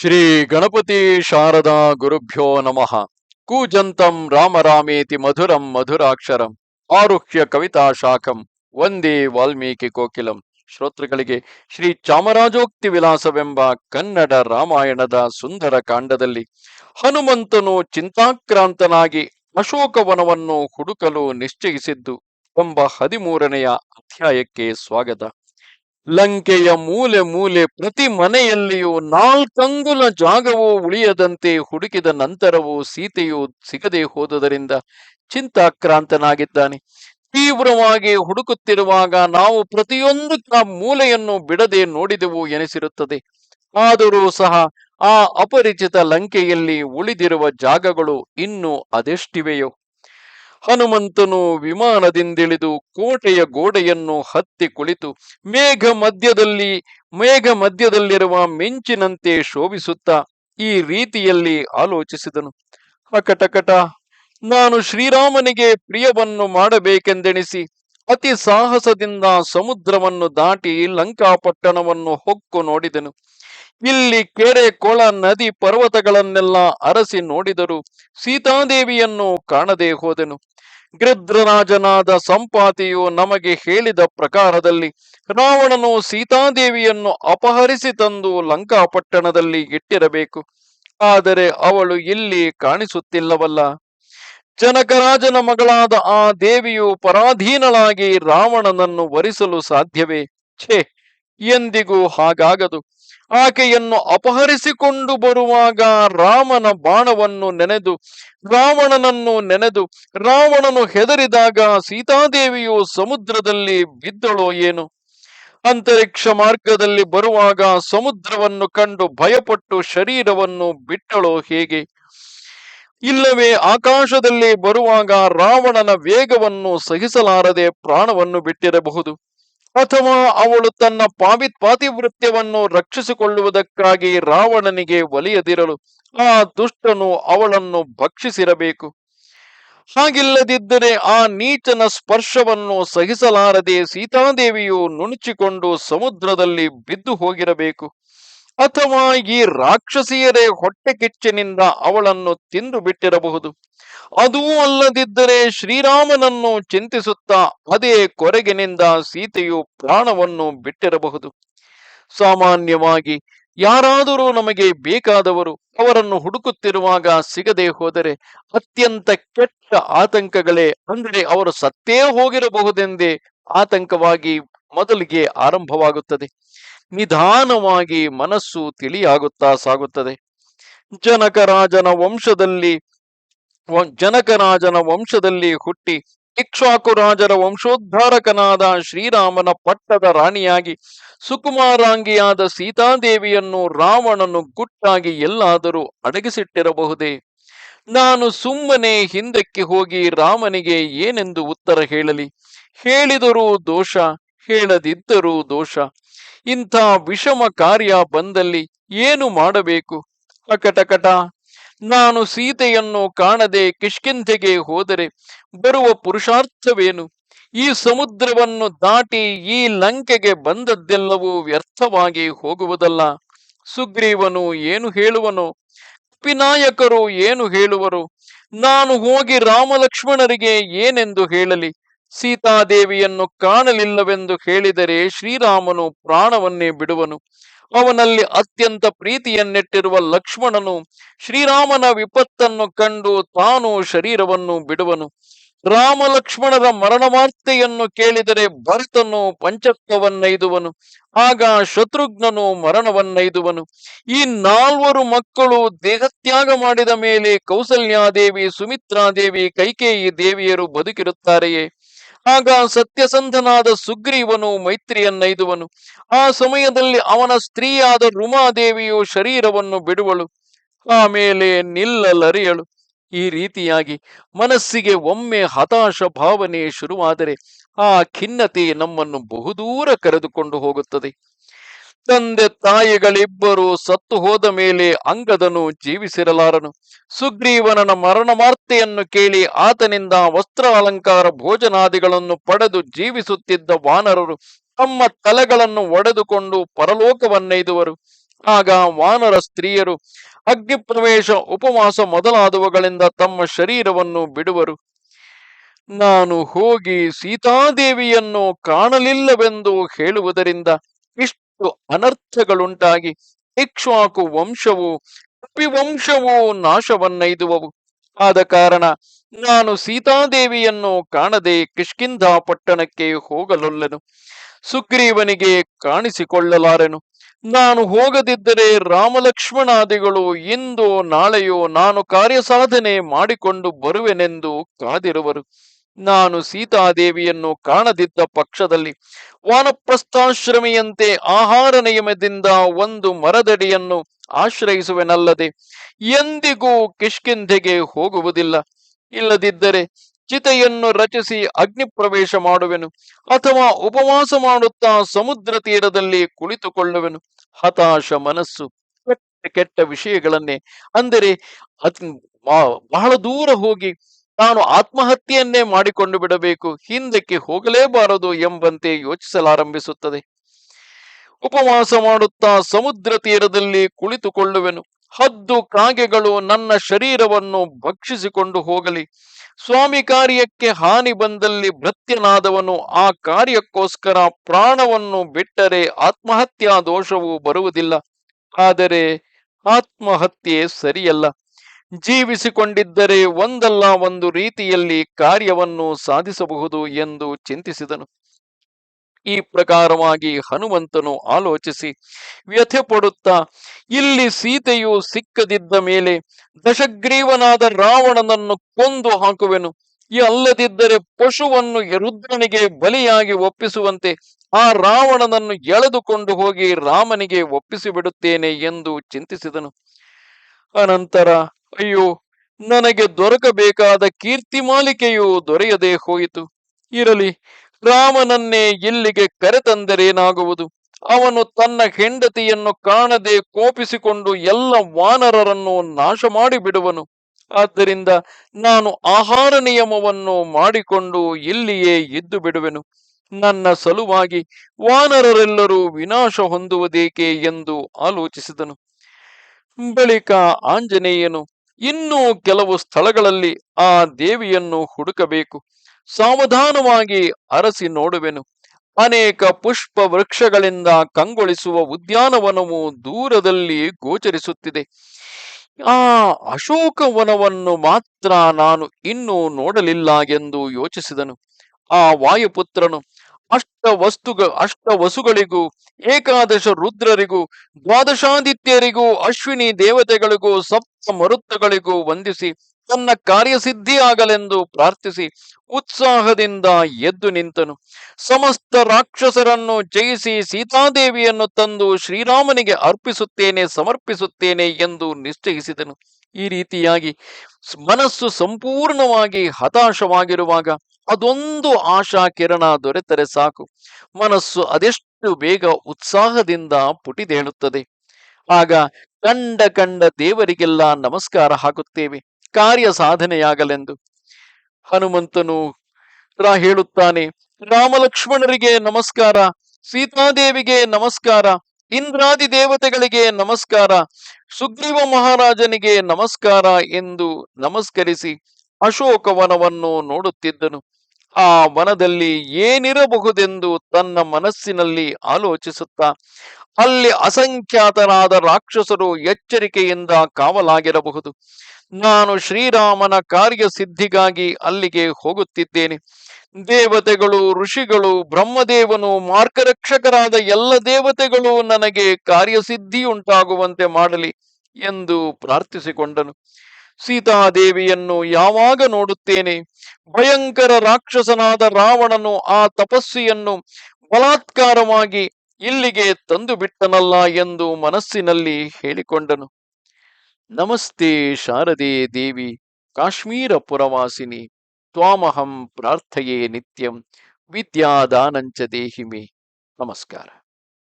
ಶ್ರೀ ಗಣಪತಿ ಶಾರದಾ ಗುರುಭ್ಯೋ ನಮಃ. ಕೂಜಂತಂ ರಾಮರಾಮೇತಿ ಮಧುರಂ ಮಧುರಾಕ್ಷರಂ. ಆರುಹ್ಯ ಕವಿತಾ ಶಾಖಂ. ವಂದೇ ವಾಲ್ಮೀಕಿ ಕೋಕಿಲಂ. ಶ್ರೋತೃಗಳಿಗೆ ಶ್ರೀ ಚಾಮರಾಜೋಕ್ತಿ ವಿಲಾಸವೆಂಬ ಕನ್ನಡ ರಾಮಾಯಣದ ಸುಂದರ ಕಾಂಡದಲ್ಲಿ ಹನುಮಂತನು ಚಿಂತಾಕ್ರಾಂತನಾಗಿ ಅಶೋಕವನವನ್ನು ಹುಡುಕಲು ನಿಶ್ಚಯಿಸಿದ್ದು ಎಂಬ ಹದಿಮೂರನೆಯ ಅಧ್ಯಾಯಕ್ಕೆ ಸ್ವಾಗತ. ಲಂಕೆಯ ಮೂಲೆ ಮೂಲೆ ಪ್ರತಿ ಮನೆಯಲ್ಲಿಯೂ ನಾಲ್ಕಂಗುಲ ಜಾಗವೂ ಉಳಿಯದಂತೆ ಹುಡುಕಿದ ನಂತರವೂ ಸೀತೆಯು ಸಿಗದೆ ಹೋದುದರಿಂದ ಚಿಂತಾಕ್ರಾಂತನಾಗಿದ್ದಾನೆ. ತೀವ್ರವಾಗಿ ಹುಡುಕುತ್ತಿರುವಾಗ ನಾವು ಪ್ರತಿಯೊಂದು ಮೂಲೆಯನ್ನು ಬಿಡದೆ ನೋಡಿದೆವು ಎನಿಸಿರುತ್ತದೆ. ಆದರೂ ಸಹ ಆ ಅಪರಿಚಿತ ಲಂಕೆಯಲ್ಲಿ ಉಳಿದಿರುವ ಜಾಗಗಳು ಇನ್ನೂ ಅದೆಷ್ಟಿವೆಯೋ. ಹನುಮಂತನು ವಿಮಾನದಿಂದಿಳಿದು ಕೋಟೆಯ ಗೋಡೆಯನ್ನು ಹತ್ತಿ ಕುಳಿತು ಮೇಘ ಮಧ್ಯದಲ್ಲಿ, ಮೇಘ ಮಧ್ಯದಲ್ಲಿರುವ ಮಿಂಚಿನಂತೆ ಶೋಭಿಸುತ್ತಾ ಈ ರೀತಿಯಲ್ಲಿ ಆಲೋಚಿಸಿದನು. ಅಕಟಕಟ ನಾನು ಶ್ರೀರಾಮನಿಗೆ ಪ್ರಿಯವನ್ನು ಮಾಡಬೇಕೆಂದೆಣಿಸಿ ಅತಿ ಸಾಹಸದಿಂದ ಸಮುದ್ರವನ್ನು ದಾಟಿ ಲಂಕಾಪಟ್ಟಣವನ್ನು ಹೊಕ್ಕು ನೋಡಿದನು. ಇಲ್ಲಿ ಕೆರೆ ಕೊಳ ನದಿ ಪರ್ವತಗಳನ್ನೆಲ್ಲ ಅರಸಿ ನೋಡಿದರು. ಸೀತಾದೇವಿಯನ್ನು ಕಾಣದೆ ಹೋದನು. ಗೃದ್ರರಾಜನಾದ ಸಂಪಾತಿಯು ನಮಗೆ ಹೇಳಿದ ಪ್ರಕಾರದಲ್ಲಿ ರಾವಣನು ಸೀತಾದೇವಿಯನ್ನು ಅಪಹರಿಸಿ ತಂದು ಲಂಕಾಪಟ್ಟಣದಲ್ಲಿ ಇಟ್ಟಿರಬೇಕು. ಆದರೆ ಅವಳು ಇಲ್ಲಿ ಕಾಣಿಸುತ್ತಿಲ್ಲವಲ್ಲ. ಜನಕರಾಜನ ಮಗಳಾದ ಆ ದೇವಿಯು ಪರಾಧೀನಳಾಗಿ ರಾವಣನನ್ನು ವರಿಸಲು ಸಾಧ್ಯವೇ? ಛೇ, ಎಂದಿಗೂ ಹಾಗಾಗದು. ಆಕೆಯನ್ನು ಅಪಹರಿಸಿಕೊಂಡು ಬರುವಾಗ ರಾಮನ ಬಾಣವನ್ನು ನೆನೆದು, ರಾವಣನನ್ನು ನೆನೆದು, ರಾವಣನು ಹೆದರಿದಾಗ ಸೀತಾದೇವಿಯು ಸಮುದ್ರದಲ್ಲಿ ಬಿದ್ದಳೋ ಏನು? ಅಂತರಿಕ್ಷ ಮಾರ್ಗದಲ್ಲಿ ಬರುವಾಗ ಸಮುದ್ರವನ್ನು ಕಂಡು ಭಯಪಟ್ಟು ಶರೀರವನ್ನು ಬಿಟ್ಟಳೋ ಹೇಗೆ? ಇಲ್ಲವೇ ಆಕಾಶದಲ್ಲಿ ಬರುವಾಗ ರಾವಣನ ವೇಗವನ್ನು ಸಹಿಸಲಾರದೆ ಪ್ರಾಣವನ್ನು ಬಿಟ್ಟಿರಬಹುದು. ಅಥವಾ ಅವಳು ತನ್ನ ಪಾವಿ ಪಾತಿವೃತ್ಯವನ್ನು ರಕ್ಷಿಸಿಕೊಳ್ಳುವುದಕ್ಕಾಗಿ ರಾವಣನಿಗೆ ಒಲಿಯದಿರಲು ಆ ದುಷ್ಟನು ಅವಳನ್ನು ಭಕ್ಷಿಸಿರಬೇಕು. ಹಾಗಿಲ್ಲದಿದ್ದರೆ ಆ ನೀಚನ ಸ್ಪರ್ಶವನ್ನು ಸಹಿಸಲಾರದೆ ಸೀತಾದೇವಿಯು ನುಣುಚಿಕೊಂಡು ಸಮುದ್ರದಲ್ಲಿ ಬಿದ್ದು ಹೋಗಿರಬೇಕು. ಅಥವಾ ಈ ರಾಕ್ಷಸಿಯರೇ ಹೊಟ್ಟೆ ಕಿಚ್ಚಿನಿಂದ ಅವಳನ್ನು ತಿಂದು ಬಿಟ್ಟಿರಬಹುದು. ಅದೂ ಅಲ್ಲದಿದ್ದರೆ ಶ್ರೀರಾಮನನ್ನು ಚಿಂತಿಸುತ್ತಾ ಅದೇ ಕೊರಗಿನಿಂದ ಸೀತೆಯು ಪ್ರಾಣವನ್ನು ಬಿಟ್ಟಿರಬಹುದು. ಸಾಮಾನ್ಯವಾಗಿ ಯಾರಾದರೂ ನಮಗೆ ಬೇಕಾದವರು ಅವರನ್ನು ಹುಡುಕುತ್ತಿರುವಾಗ ಸಿಗದೆ ಹೋದರೆ ಅತ್ಯಂತ ಕೆಟ್ಟ ಆತಂಕಗಳೇ ಅಂದರೆ ಅವರು ಸತ್ತೇ ಹೋಗಿರಬಹುದೆಂದೇ ಆತಂಕವಾಗಿ ಮೊದಲಿಗೆ ಆರಂಭವಾಗುತ್ತದೆ. ನಿಧಾನವಾಗಿ ಮನಸ್ಸು ತಿಳಿಯಾಗುತ್ತಾ ಸಾಗುತ್ತದೆ. ಜನಕರಾಜನ ವಂಶದಲ್ಲಿ ಜನಕರಾಜನ ವಂಶದಲ್ಲಿ ಹುಟ್ಟಿ ಇಕ್ಷಾಕು ರಾಜರ ವಂಶೋದ್ಧಾರಕನಾದ ಶ್ರೀರಾಮನ ಪಟ್ಟದ ರಾಣಿಯಾಗಿ, ಸುಕುಮಾರಾಂಗಿಯಾದ ಸೀತಾದೇವಿಯನ್ನು ರಾವಣನು ಗುಟ್ಟಾಗಿ ಎಲ್ಲಾದರೂ ಅಡಗಿಸಿಟ್ಟಿರಬಹುದೇ? ನಾನು ಸುಮ್ಮನೆ ಹಿಂದಕ್ಕೆ ಹೋಗಿ ರಾಮನಿಗೆ ಏನೆಂದು ಉತ್ತರ ಹೇಳಲಿ? ಹೇಳಿದರೂ ದೋಷ, ಹೇಳದಿದ್ದರೂ ದೋಷ. ಇಂಥ ವಿಷಮ ಕಾರ್ಯ ಬಂದಲ್ಲಿ ಏನು ಮಾಡಬೇಕು? ಅಕಟಕಟ. ನಾನು ಸೀತೆಯನ್ನು ಕಾಣದೆ ಕಿಷ್ಕಿಂಧೆಗೆ ಹೋದರೆ ಬರುವ ಪುರುಷಾರ್ಥವೇನು? ಈ ಸಮುದ್ರವನ್ನು ದಾಟಿ ಈ ಲಂಕೆಗೆ ಬಂದದ್ದೆಲ್ಲವೂ ವ್ಯರ್ಥವಾಗಿ ಹೋಗುವುದಲ್ಲ. ಸುಗ್ರೀವನು ಏನು ಹೇಳುವನು? ಪಿನಾಯಕರು ಏನು ಹೇಳುವರು? ನಾನು ಹೋಗಿ ರಾಮಲಕ್ಷ್ಮಣರಿಗೆ ಏನೆಂದು ಹೇಳಲಿ? ಸೀತಾದೇವಿಯನ್ನು ಕಾಣಲಿಲ್ಲವೆಂದು ಹೇಳಿದರೆ ಶ್ರೀರಾಮನು ಪ್ರಾಣವನ್ನೇ ಬಿಡುವನು. ಅವನಲ್ಲಿ ಅತ್ಯಂತ ಪ್ರೀತಿಯನ್ನೆಟ್ಟಿರುವ ಲಕ್ಷ್ಮಣನು ಶ್ರೀರಾಮನ ವಿಪತ್ತನ್ನು ಕಂಡು ತಾನು ಶರೀರವನ್ನು ಬಿಡುವನು. ರಾಮ ಲಕ್ಷ್ಮಣರ ಮರಣವಾರ್ತೆಯನ್ನು ಕೇಳಿದರೆ ಭರತನು ಪಂಚತ್ವವನ್ನೈದುವನು. ಆಗ ಶತ್ರುಘ್ನನು ಮರಣವನ್ನೈದುವನು. ಈ ನಾಲ್ವರು ಮಕ್ಕಳು ದೇಹತ್ಯಾಗ ಮಾಡಿದ ಮೇಲೆ ಕೌಸಲ್ಯಾದೇವಿ, ಸುಮಿತ್ರಾದೇವಿ, ಕೈಕೇಯಿ ದೇವಿಯರು ಬದುಕಿರುತ್ತಾರೆಯೇ? ಆಗ ಸತ್ಯಸಂಧನಾದ ಸುಗ್ರೀವನು ಮೈತ್ರಿಯನ್ನೈದುವನು. ಆ ಸಮಯದಲ್ಲಿ ಅವನ ಸ್ತ್ರೀಯಾದ ರುಮಾದೇವಿಯು ಶರೀರವನ್ನು ಬಿಡುವಳು. ಆಮೇಲೆ ನಿಲ್ಲಲರಿಯಳು. ಈ ರೀತಿಯಾಗಿ ಮನಸ್ಸಿಗೆ ಒಮ್ಮೆ ಹತಾಶ ಭಾವನೆ ಶುರುವಾದರೆ ಆ ಖಿನ್ನತೆ ನಮ್ಮನ್ನು ಬಹುದೂರ ಕರೆದುಕೊಂಡು ಹೋಗುತ್ತದೆ. ತಂದೆ ತಾಯಿಗಳಿಬ್ಬರು ಸತ್ತು ಹೋದ ಮೇಲೆ ಅಂಗದನು ಜೀವಿಸಿರಲಾರನು. ಸುಗ್ರೀವನನ ಮರಣಮಾರ್ತೆಯನ್ನು ಕೇಳಿ ಆತನಿಂದ ವಸ್ತ್ರ ಅಲಂಕಾರ ಭೋಜನಾದಿಗಳನ್ನು ಪಡೆದು ಜೀವಿಸುತ್ತಿದ್ದ ವಾನರರು ತಮ್ಮ ತಲೆಗಳನ್ನು ಒಡೆದುಕೊಂಡು ಪರಲೋಕವನ್ನೈದುವರು ಆಗ ವಾನರ ಸ್ತ್ರೀಯರು ಅಗ್ನಿಪ್ರವೇಶ ಉಪವಾಸ ಮೊದಲಾದವುಗಳಿಂದ ತಮ್ಮ ಶರೀರವನ್ನು ಬಿಡುವರು. ನಾನು ಹೋಗಿ ಸೀತಾದೇವಿಯನ್ನು ಕಾಣಲಿಲ್ಲವೆಂದು ಹೇಳುವುದರಿಂದ ಅನರ್ಥಗಳುಂಟಾಗಿ ಇಕ್ಷ್ವಾಕು ವಂಶವು ಕಪಿವಂಶವು ನಾಶವನ್ನೈದುವವು. ಆದ ಕಾರಣ ನಾನು ಸೀತಾದೇವಿಯನ್ನು ಕಾಣದೆ ಕಿಷ್ಕಿಂಧ ಪಟ್ಟಣಕ್ಕೆ ಹೋಗಲೊಲ್ಲೆನು. ಸುಗ್ರೀವನಿಗೆ ಕಾಣಿಸಿಕೊಳ್ಳಲಾರೆನು. ನಾನು ಹೋಗದಿದ್ದರೆ ರಾಮಲಕ್ಷ್ಮಣಾದಿಗಳು ಇಂದು ನಾಳೆಯೋ ನಾನು ಕಾರ್ಯ ಸಾಧನೆ ಮಾಡಿಕೊಂಡು ಬರುವೆನೆಂದು ಕಾದಿರುವರು. ನಾನು ಸೀತಾದೇವಿಯನ್ನು ಕಾಣದಿದ್ದ ಪಕ್ಷದಲ್ಲಿ ವಾನಪ್ರಸ್ಥಾಶ್ರಮಿಯಂತೆ ಆಹಾರ ನಿಯಮದಿಂದ ಒಂದು ಮರದಡಿಯನ್ನು ಆಶ್ರಯಿಸುವೆನಲ್ಲದೆ ಎಂದಿಗೂ ಕಿಷ್ಕಿಂಧೆಗೆ ಹೋಗುವುದಿಲ್ಲ. ಇಲ್ಲದಿದ್ದರೆ ಚಿತೆಯನ್ನು ರಚಿಸಿ ಅಗ್ನಿ ಪ್ರವೇಶ ಮಾಡುವೆನು ಅಥವಾ ಉಪವಾಸ ಮಾಡುತ್ತಾ ಸಮುದ್ರ ತೀರದಲ್ಲಿ ಕುಳಿತುಕೊಳ್ಳುವೆನು. ಹತಾಶ ಮನಸ್ಸು ಕೆಟ್ಟ ಕೆಟ್ಟ ವಿಷಯಗಳನ್ನೇ ಅಂದರೆ ಬಹಳ ದೂರ ಹೋಗಿ ತಾನು ಆತ್ಮಹತ್ಯೆಯನ್ನೇ ಮಾಡಿಕೊಂಡು ಬಿಡಬೇಕು, ಹಿಂದಕ್ಕೆ ಹೋಗಲೇಬಾರದು ಎಂಬಂತೆ ಯೋಚಿಸಲಾರಂಭಿಸುತ್ತದೆ. ಉಪವಾಸ ಮಾಡುತ್ತಾ ಸಮುದ್ರ ತೀರದಲ್ಲಿ ಕುಳಿತುಕೊಳ್ಳುವೆನು. ಹದ್ದು ಕಾಗೆಗಳು ನನ್ನ ಶರೀರವನ್ನು ಭಕ್ಷಿಸಿಕೊಂಡು ಹೋಗಲಿ. ಸ್ವಾಮಿ ಕಾರ್ಯಕ್ಕೆ ಹಾನಿ ಬಂದಲ್ಲಿ ಭೃತ್ಯನಾದವನು ಆ ಕಾರ್ಯಕ್ಕೋಸ್ಕರ ಪ್ರಾಣವನ್ನು ಬಿಟ್ಟರೆ ಆತ್ಮಹತ್ಯಾ ದೋಷವು ಬರುವುದಿಲ್ಲ. ಆದರೆ ಆತ್ಮಹತ್ಯೆ ಸರಿಯಲ್ಲ. ಜೀವಿಸಿಕೊಂಡಿದ್ದರೆ ಒಂದಲ್ಲ ಒಂದು ರೀತಿಯಲ್ಲಿ ಕಾರ್ಯವನ್ನು ಸಾಧಿಸಬಹುದು ಎಂದು ಚಿಂತಿಸಿದನು. ಈ ಪ್ರಕಾರವಾಗಿ ಹನುಮಂತನು ಆಲೋಚಿಸಿ, ವ್ಯಥೆ ಪಡುತ್ತಾ, ಇಲ್ಲಿ ಸೀತೆಯು ಸಿಕ್ಕದಿದ್ದ ಮೇಲೆ ದಶಗ್ರೀವನಾದ ರಾವಣನನ್ನು ಕೊಂದು ಹಾಕುವೆನು. ಈ ಅಲ್ಲದಿದ್ದರೆ ಪಶುವನ್ನು ರುದ್ರನಿಗೆ ಬಲಿಯಾಗಿ ಒಪ್ಪಿಸುವಂತೆ ಆ ರಾವಣನನ್ನು ಎಳೆದುಕೊಂಡು ಹೋಗಿ ರಾಮನಿಗೆ ಒಪ್ಪಿಸಿ ಬಿಡುತ್ತೇನೆ ಎಂದು ಚಿಂತಿಸಿದನು. ಅನಂತರ ಅಯ್ಯೋ, ನನಗೆ ದೊರಕಬೇಕಾದ ಕೀರ್ತಿ ಮಾಲಿಕೆಯು ದೊರೆಯದೆ ಹೋಯಿತು. ಇರಲಿ, ರಾಮನನ್ನೇ ಇಲ್ಲಿಗೆ ಕರೆತಂದರೇನಾಗುವುದು? ಅವನು ತನ್ನ ಹೆಂಡತಿಯನ್ನು ಕಾಣದೆ ಕೋಪಿಸಿಕೊಂಡು ಎಲ್ಲ ವಾನರರನ್ನು ನಾಶ ಮಾಡಿ ಬಿಡುವನು ಆದ್ದರಿಂದ ನಾನು ಆಹಾರ ನಿಯಮವನ್ನು ಮಾಡಿಕೊಂಡು ಇಲ್ಲಿಯೇ ಇದ್ದು ಬಿಡುವೆನು ನನ್ನ ಸಲುವಾಗಿ ವಾನರರೆಲ್ಲರೂ ವಿನಾಶ ಹೊಂದುವುದೇಕೆ ಎಂದು ಆಲೋಚಿಸಿದನು. ಬಳಿಕ ಆಂಜನೇಯನು ಇನ್ನೂ ಕೆಲವು ಸ್ಥಳಗಳಲ್ಲಿ ಆ ದೇವಿಯನ್ನು ಹುಡುಕಬೇಕು. ಸಾವಧಾನವಾಗಿ ಅರಸಿ ನೋಡುವೆನು. ಅನೇಕ ಪುಷ್ಪ ವೃಕ್ಷಗಳಿಂದ ಕಂಗೊಳಿಸುವ ಉದ್ಯಾನವನವು ದೂರದಲ್ಲಿ ಗೋಚರಿಸುತ್ತಿದೆ. ಆ ಅಶೋಕವನವನ್ನು ಮಾತ್ರ ನಾನು ಇನ್ನೂ ನೋಡಲಿಲ್ಲ ಎಂದು ಯೋಚಿಸಿದನು. ಆ ವಾಯುಪುತ್ರನು ಅಷ್ಟ ವಸ್ತುಗ ಅಷ್ಟ ವಸುಗಳಿಗೂ ಏಕಾದಶ ರುದ್ರರಿಗೂ, ದ್ವಾದಶಾದಿತ್ಯರಿಗೂ, ಅಶ್ವಿನಿ ದೇವತೆಗಳಿಗೂ, ಸಪ್ತ ಮರುತ್ತಗಳಿಗೂ ವಂದಿಸಿ, ತನ್ನ ಕಾರ್ಯಸಿದ್ಧಿಯಾಗಲೆಂದು ಪ್ರಾರ್ಥಿಸಿ, ಉತ್ಸಾಹದಿಂದ ಎದ್ದು ನಿಂತನು. ಸಮಸ್ತ ರಾಕ್ಷಸರನ್ನು ಜಯಿಸಿ, ಸೀತಾದೇವಿಯನ್ನು ತಂದು ಶ್ರೀರಾಮನಿಗೆ ಅರ್ಪಿಸುತ್ತೇನೆ, ಸಮರ್ಪಿಸುತ್ತೇನೆ ಎಂದು ನಿಶ್ಚಯಿಸಿದನು. ಈ ರೀತಿಯಾಗಿ ಮನಸ್ಸು ಸಂಪೂರ್ಣವಾಗಿ ಹತಾಶವಾಗಿರುವಾಗ ಅದೊಂದು ಆಶಾ ಕಿರಣ ದೊರೆತರೆ ಸಾಕು. ಮನಸ್ಸು ಅದೆಷ್ಟು ಬೇಗ ಉತ್ಸಾಹದಿಂದ ಪುಟಿದೇಳುತ್ತದೆ ಆಗ ಕಂಡ ಕಂಡ ದೇವರಿಗೆಲ್ಲ ನಮಸ್ಕಾರ ಹಾಕುತ್ತೇವೆ. ಕಾರ್ಯ ಸಾಧನೆಯಾಗಲೆಂದು. ಹನುಮಂತನು ರಾ ಹೇಳುತ್ತಾನೆ, ರಾಮಲಕ್ಷ್ಮಣರಿಗೆ ನಮಸ್ಕಾರ, ಸೀತಾದೇವಿಗೆ ನಮಸ್ಕಾರ, ಇಂದ್ರಾದಿ ದೇವತೆಗಳಿಗೆ ನಮಸ್ಕಾರ, ಸುಗ್ರೀವ ಮಹಾರಾಜನಿಗೆ ನಮಸ್ಕಾರ ಎಂದು ನಮಸ್ಕರಿಸಿ ಅಶೋಕವನವನ್ನು ನೋಡುತ್ತಿದ್ದನು. ಆ ವನದಲ್ಲಿ ಏನಿರಬಹುದೆಂದು ತನ್ನ ಮನಸ್ಸಿನಲ್ಲಿ ಆಲೋಚಿಸುತ್ತಾ, ಅಲ್ಲಿ ಅಸಂಖ್ಯಾತರಾದ ರಾಕ್ಷಸರು ಎಚ್ಚರಿಕೆಯಿಂದ ಕಾವಲಾಗಿರಬಹುದು. ನಾನು ಶ್ರೀರಾಮನ ಕಾರ್ಯ ಸಿದ್ಧಿಗಾಗಿ ಅಲ್ಲಿಗೆ ಹೋಗುತ್ತಿದ್ದೇನೆ. ದೇವತೆಗಳು, ಋಷಿಗಳು, ಬ್ರಹ್ಮದೇವನು, ಮಾರ್ಗರಕ್ಷಕರಾದ ಎಲ್ಲ ದೇವತೆಗಳು ನನಗೆ ಕಾರ್ಯಸಿದ್ಧಿಯುಂಟಾಗುವಂತೆ ಮಾಡಲಿ ಎಂದು ಪ್ರಾರ್ಥಿಸಿಕೊಂಡನು. ಸೀತಾದೇವಿಯನ್ನು ಯಾವಾಗ ನೋಡುತ್ತೇನೆ? ಭಯಂಕರ ರಾಕ್ಷಸನಾದ ರಾವಣನು ಆ ತಪಸ್ವಿಯನ್ನು ಬಲಾತ್ಕಾರವಾಗಿ ಇಲ್ಲಿಗೆ ತಂದು ಬಿಟ್ಟನಲ್ಲ ಎಂದು ಮನಸ್ಸಿನಲ್ಲಿ ಹೇಳಿಕೊಂಡನು. ನಮಸ್ತೆ ಶಾರದೆ ದೇವಿ, ಕಾಶ್ಮೀರ ಪುರವಾಸಿನಿ, ತ್ವಾಮಹಂ ಪ್ರಾರ್ಥಯೇ ನಿತ್ಯಂ, ವಿದ್ಯಾದಾನಂಚ ದೇಹಿಮೆ. ನಮಸ್ಕಾರ.